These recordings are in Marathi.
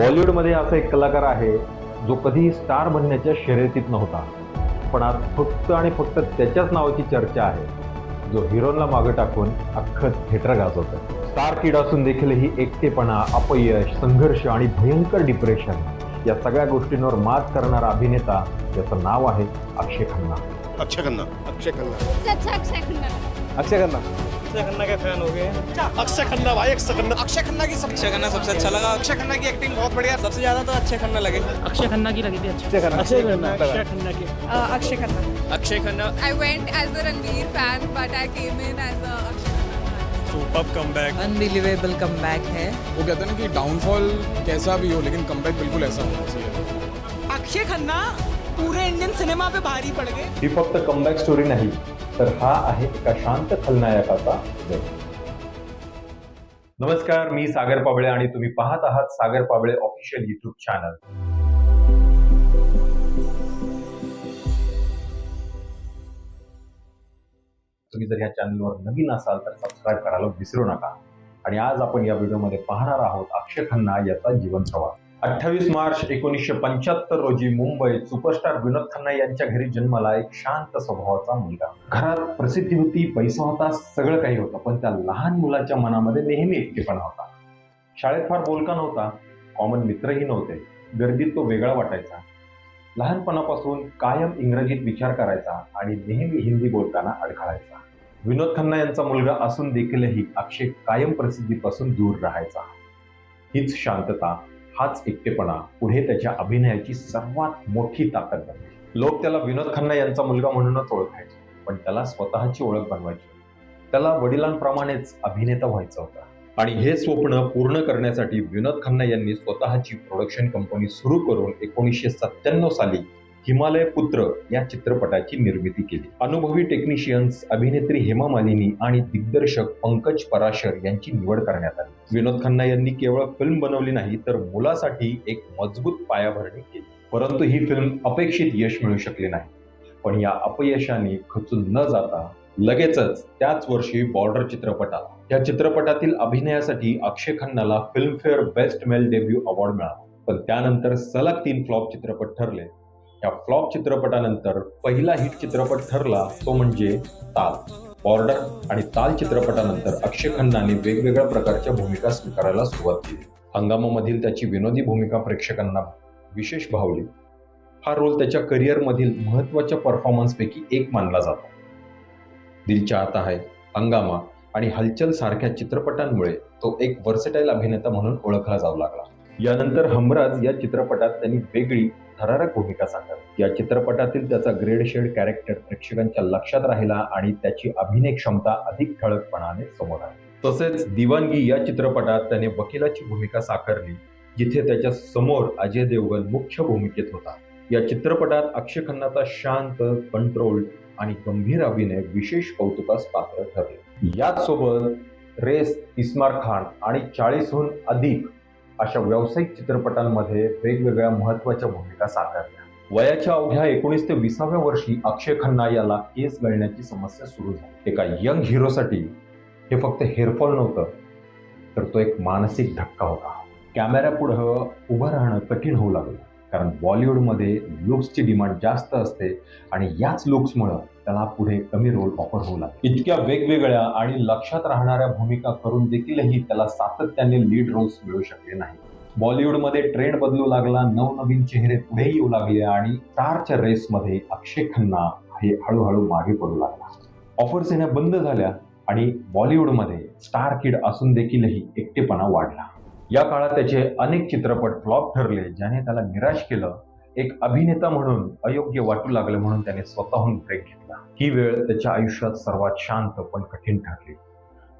बॉलिवूडमध्ये असा एक कलाकार आहे जो कधीही स्टार बनण्याच्या शर्यतीत नव्हता. पण आज फक्त आणि फक्त त्याच्याच नावाची चर्चा आहे. जो हिरोला मागे टाकून अख्खं थिएटर गाजवतं स्टार किड असून देखील ही एकटेपणा अपयश संघर्ष आणि भयंकर डिप्रेशन या सगळ्या गोष्टींवर मात करणारा अभिनेता याचं नाव आहे अक्षय खन्ना. अक्षय खन्ना. अक्षय खन्ना. अक्षय खन्ना. अक्षय खन्ना के फ़ैन हो गए। अक्षय खन्ना भाई अक्षय खन्ना। अक्षय खन्ना की सब अक्षय खन्ना सबसे अच्छा लगा। अक्षय खन्ना की एक्टिंग बहुत बढ़िया। सबसे ज़्यादा तो अक्षय खन्ना लगे। अक्षय खन्ना की लगी थी अक्षय खन्ना। अक्षय खन्ना। अक्षय खन्ना। की। Akshay Khanna. Akshay Khanna. I went as a Ranveer fan, but I came in as a Akshay Khanna fan. Super comeback unbelievable comeback है। वो कहते हैं ना कि डाउनफॉल कैसा भी हो लेकिन कमबैक बिल्कुल ऐसा होना चाहिए। अक्षय खन्ना पूरे इंडियन सिनेमा पे भारी पड़ गए। ही फक्त कमबॅक स्टोरी नाही। तर हा आहे एका शांत खलनायकाचा जग नमस्कार मी सागर पाबळे आणि तुम्ही पाहत आहात Sagar Pable official YouTube channel तुम्ही जर या चॅनलवर नवीन असाल तर सबस्क्राईब करायला विसरू नका. आणि आज आपण या व्हिडिओमध्ये पाहणार आहोत अक्षय खन्ना याचा जीवन प्रवास. अठ्ठावीस मार्च एकोणीसशे पंच्याहत्तर रोजी मुंबईत सुपरस्टार विनोद खन्ना यांच्या घरी जन्माला एक शांत स्वभावाचा मुलगा. घरात प्रसिद्धी होती पैसा होता सगळं काही होतं पण त्या लहान मुलाच्या मनामध्ये नेहमी एकटेपणा होता. शाळेत फार बोलका नव्हता कॉमन मित्रही नव्हते गर्दीत तो वेगळा वाटायचा. लहानपणापासून कायम इंग्रजीत विचार करायचा आणि नेहमी हिंदी बोलताना अडखळायचा. विनोद खन्ना यांचा मुलगा असून देखीलही अक्षय कायम प्रसिद्धीपासून दूर राहायचा. हीच शांतता हाच एकटेपणा पुढे त्याच्या अभिनयाची सर्वात मोठी ताकद बनली. लोक त्याला विनोद खन्ना यांचा मुलगा म्हणूनच ओळखायचे पण त्याला स्वतःची ओळख बनवायची त्याला वडिलांप्रमाणेच अभिनेता व्हायचा होता. आणि हे स्वप्न पूर्ण करण्यासाठी विनोद खन्ना यांनी स्वतःची प्रोडक्शन कंपनी सुरू करून एकोणीसशे सत्त्याण्णव साली हिमालय पुत्र या चित्रपटाची निर्मिती केली. अनुभवी टेक्निशियन्स अभिनेत्री हेमा मालिनी आणि दिग्दर्शक पंकज पराशर यांची निवड करण्यात आली. विनोद खन्ना यांनी केवळ फिल्म बनवली नाही तर मुलासाठी एक मजबूत पायाभरणी केली. परंतु ही फिल्म अपेक्षित यश मिळू शकली नाही. पण या अपयशाने खचून न जाता लगेचच त्याच वर्षी बॉर्डर चित्रपट आला या चित्रपटातील अभिनयासाठी Akshay खन्नाला Filmfare best male debut award मिळाला. पण त्यानंतर सलग तीन फ्लॉप चित्रपट ठरले. या फ्लॉप चित्रपटानंतर पहिला हिट चित्रपट ठरला तो म्हणजे ताल. बॉर्डर आणि ताल चित्रपटानंतर अक्षय खन्नाने वेगवेगळ्या प्रकारच्या भूमिका स्वीकारायला सुरुवात केली. हंगामामधील त्याची विनोदी भूमिका प्रेक्षकांना विशेष भावली. हा रोल त्याच्या करिअरमधील महत्त्वाच्या परफॉर्मन्सपैकी एक मानला जातो. दिल चाहता है हंगामा आणि हलचल सारख्या चित्रपटांमुळे तो एक वर्सेटाईल अभिनेता म्हणून ओळखला जाऊ लागला. यानंतर हमराज या चित्रपटात त्यांनी वेगळी थरारक भूमिका साकारली या चित्रपटातील त्याचा ग्रेड शेड कॅरेक्टर प्रेक्षकांच्या लक्षात राहिला आणि त्याची अभिनय क्षमता अधिक ठळकपणाने समोर आली. तसेच दिवानगी या चित्रपटात त्याने वकिलाची भूमिका साकारली जिथे त्याच्यासमोर अजय देवगन मुख्य भूमिकेत होता. या चित्रपटात अक्षय खन्नाचा शांत कंट्रोल आणि गंभीर अभिनय विशेष कौतुकास पात्र ठरले. याचसोबत रेस इस्मार खान आणि चाळीसहून अधिक अशा व्यावसायिक चित्रपटांमध्ये वेगवेगळ्या महत्त्वाच्या भूमिका साकारल्या. वयाच्या अवघ्या एकोणीस ते विसाव्या वर्षी अक्षय खन्ना याला केस गळण्याची समस्या सुरू झाली. एका यंग हिरोसाठी हे फक्त हेअरफॉल नव्हतं तर तो एक मानसिक धक्का होता. कॅमेऱ्यापुढं उभं राहणं कठीण होऊ लागलं. कारण बॉलिवूडमध्ये लुक्सची डिमांड जास्त असते आणि याच लुक्समुळं त्याला पुढे कमी रोल ऑफर होऊ लागतो इतक्या वेगवेगळ्या आणि लक्षात राहणाऱ्या भूमिका करून देखीलही त्याला सातत्याने लीड रोल्स मिळू शकले नाही बॉलिवूडमध्ये ट्रेंड बदलू लागला नवनवीन चेहरे पुढे येऊ लागले आणि स्टारच्या रेसमध्ये अक्षय खन्ना हे हळूहळू मागे पडू लागला. ऑफर्स येण्या बंद झाल्या आणि बॉलिवूडमध्ये स्टार किड असून देखीलही एकटेपणा वाढला. या काळात त्याचे अनेक चित्रपट फ्लॉप ठरले ज्याने त्याला निराश केलं. एक अभिनेता म्हणून अयोग्य वाटू लागले म्हणून त्याने स्वतःहून ब्रेक घेतला. ही वेळ त्याच्या आयुष्यात सर्वात शांत पण कठीण ठरली.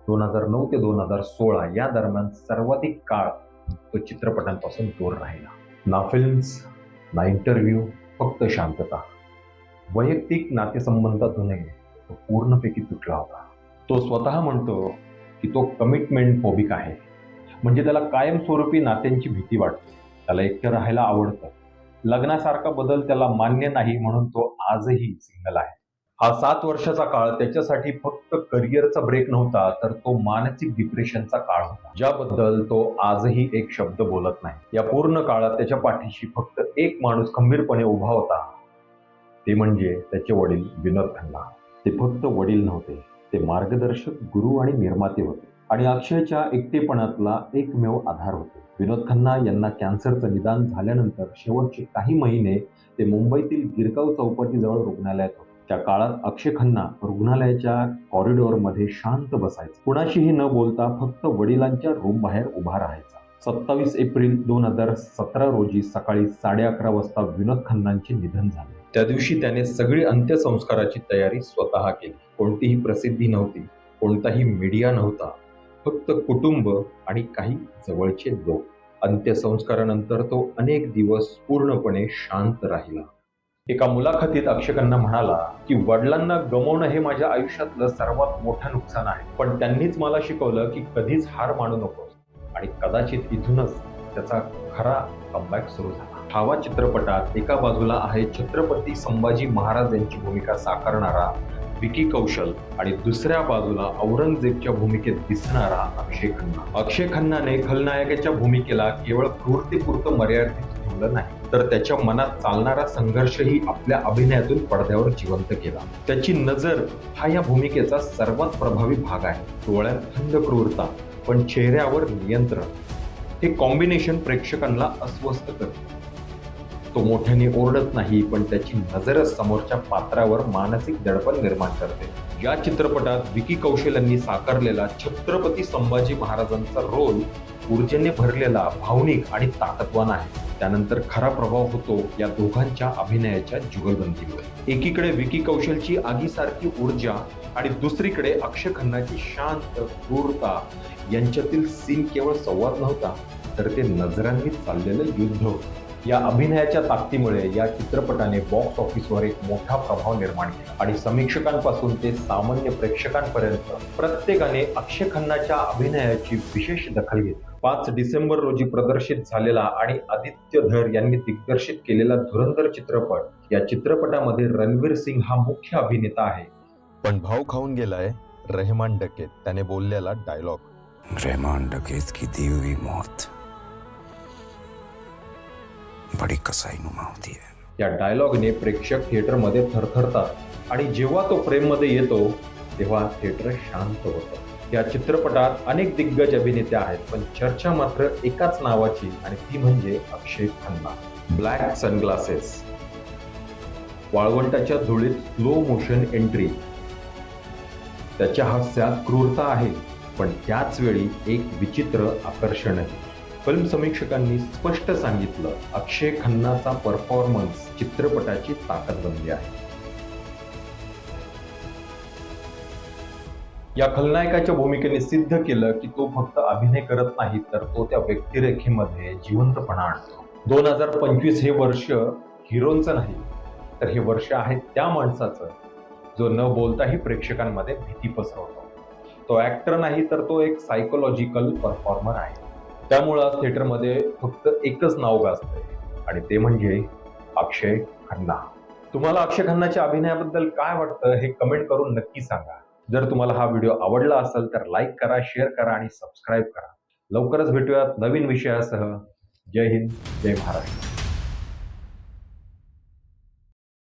दोन हजार नऊ ते दोन हजार सोळा या दरम्यान सर्वाधिक काळ तो चित्रपटांपासून दूर राहिला. ना फिल्म्स ना इंटरव्ह्यू फक्त शांतता. वैयक्तिक नातेसंबंधातूनही तो पूर्णपैकी तुटला होता. तो स्वतः म्हणतो की तो कमिटमेंट फोबिक आहे. म्हणजे त्याला कायमस्वरूपी नात्यांची भीती वाटते. त्याला एकटं राहायला आवडतं. लग्नासारखा बदल त्याला मान्य नाही म्हणून तो आजही सिंगल आहे. हा सात वर्षाचा काळ त्याच्यासाठी फक्त करिअरचा ब्रेक नव्हता तर तो मानसिक डिप्रेशनचा काळ होता. ज्याबद्दल तो आजही एक शब्द बोलत नाही. या पूर्ण काळात त्याच्या पाठीशी फक्त एक माणूस खंबीरपणे उभा होता. ते म्हणजे त्याचे वडील विनोद खन्ना. ते फक्त वडील नव्हते ते मार्गदर्शक गुरु आणि निर्माते होते. आणि अक्षयच्या एकटेपणातला एकमेव आधार होते. विनोद खन्ना यांना कॅन्सरचं निदान झाल्यानंतर शेवटचे काही महिने ते मुंबईतील गिरगाव चौपाटीजवळ रुग्णालयात होते. त्या काळात अक्षय खन्ना रुग्णालयाच्या कॉरिडॉरमध्ये शांत बसायचा. कुणाशीही न बोलता फक्त वडिलांच्या रूम बाहेर उभा राहायचा. सत्तावीस एप्रिल दोन हजार सतरा रोजी सकाळी साडे अकरा वाजता विनोद खन्नांचे निधन झाले. त्या दिवशी त्याने सगळी अंत्यसंस्काराची तयारी स्वतः केली. कोणतीही प्रसिद्धी नव्हती. कोणताही मीडिया नव्हता. फक्त कुटुंब आणि काही जवळचे लोक. अंत्यसंस्कारानंतर तो अनेक दिवस पूर्णपणे शांत राहिला. एका मुलाखतीत अक्षकांना म्हणाला की वडिलांना गमवणं हे माझ्या आयुष्यातलं सर्वात मोठं नुकसान आहे. पण त्यांनीच मला शिकवलं की कधीच हार मानू नकोस. आणि कदाचित इथूनच त्याचा खरा कमबॅक सुरू झाला. छावा चित्रपटात एका बाजूला आहे छत्रपती संभाजी महाराज यांची भूमिका साकारणारा विकी कौशल आणि दुसऱ्या बाजूला औरंगजेबच्या भूमिकेत दिसणारा अक्षय खन्ना. अक्षय खन्नाने खलनायकाच्या भूमिकेला केवळ क्रूरतेपुरतं मर्यादित ठेवलं नाही तर त्याच्या मनात चालणारा संघर्षही आपल्या अभिनयातून पडद्यावर जिवंत केला. त्याची नजर हा या भूमिकेचा सर्वात प्रभावी भाग आहे. डोळ्यात थंड क्रूरता पण चेहऱ्यावर नियंत्रण. हे कॉम्बिनेशन प्रेक्षकांना अस्वस्थ करते. तो मोठ्याने ओरडत नाही पण त्याची नजरच समोरच्या पात्रावर मानसिक दडपण निर्माण करते. या चित्रपटात विकी कौशल्यांनी साकारलेला छत्रपती संभाजी महाराजांचा रोल ऊर्जेने भरलेला भावनिक आणि ताकदवान आहे. त्यानंतर खरा प्रभाव होतो या दोघांच्या अभिनयाच्या जुगलबंदीमुळे एकीकडे विकी कौशलची आगीसारखी ऊर्जा आणि दुसरीकडे अक्षय खन्नाची शांत क्रूरता यांच्यातील सीन केवळ संवाद नव्हता तर ते नजरांनी चाललेलं युद्ध होतं. या अभिनयाच्या ताकदीमुळे या चित्रपटाने बॉक्स ऑफिसवर एक मोठा प्रभाव निर्माण केला. आणि समीक्षकांपासून ते सामान्य प्रेक्षकांपर्यंत प्रत्येकाने अक्षय खन्नाच्या अभिनयाची विशेष दखल घेतली. पाच डिसेंबर रोजी प्रदर्शित झालेला आणि आदित्य धर यांनी दिग्दर्शित केलेला धुरंधर चित्रपट या चित्रपटामध्ये रणवीर सिंग हा मुख्य अभिनेता आहे. पण भाव खाऊन गेलाय रहमान डकेत. त्याने बोललेला डायलॉग रहमान डकेत की दी हुई मौत. बड़ी कसाईनुमा होती. है या डायलॉगने प्रेक्षक थिएटरमध्ये थरथरतात आणि जेव्हा तो फ्रेममध्ये येतो तेव्हा थिएटर शांत होतं. या चित्रपटात अनेक दिग्गज अभिनेते आहेत पण चर्चा मात्र एकाच नावाची आणि ती म्हणजे अक्षय खन्ना. ब्लॅक सनग्लासेस वाळवंटाच्या धुळीत स्लो मोशन एंट्री त्याच्या हास्यात क्रूरता आहे पण त्याच वेळी एक विचित्र आकर्षणही. फिल्म समीक्षकांनी स्पष्ट सांगितलं अक्षय खन्नाचा परफॉर्मन्स चित्रपटाची ताकद बनली आहे. या खलनायकाच्या भूमिकेने सिद्ध केलं की तो फक्त अभिनय करत नाही तर तो त्या व्यक्तिरेखेमध्ये जिवंतपणा आणतो. दोन हजार पंचवीस हे वर्ष हिरोंचं नाही तर हे वर्ष आहे त्या माणसाचं जो न बोलताही प्रेक्षकांमध्ये भीती पसरवतो. तो ऍक्टर नाही तर तो एक सायकोलॉजिकल परफॉर्मर आहे. त्यामुळं थिएटरमध्ये फक्त एकच नाव गाजतंय. आणि ते म्हणजे अक्षय खन्ना. तुम्हाला अक्षय खन्नाच्या अभिनयाबद्दल काय वाटतं हे कमेंट करून नक्की सांगा. जर तुम्हाला हा व्हिडिओ आवडला असेल तर लाईक करा शेअर करा आणि सबस्क्राईब करा. लवकरच भेटूयात नवीन विषयासह. जय हिंद जय महाराष्ट्र.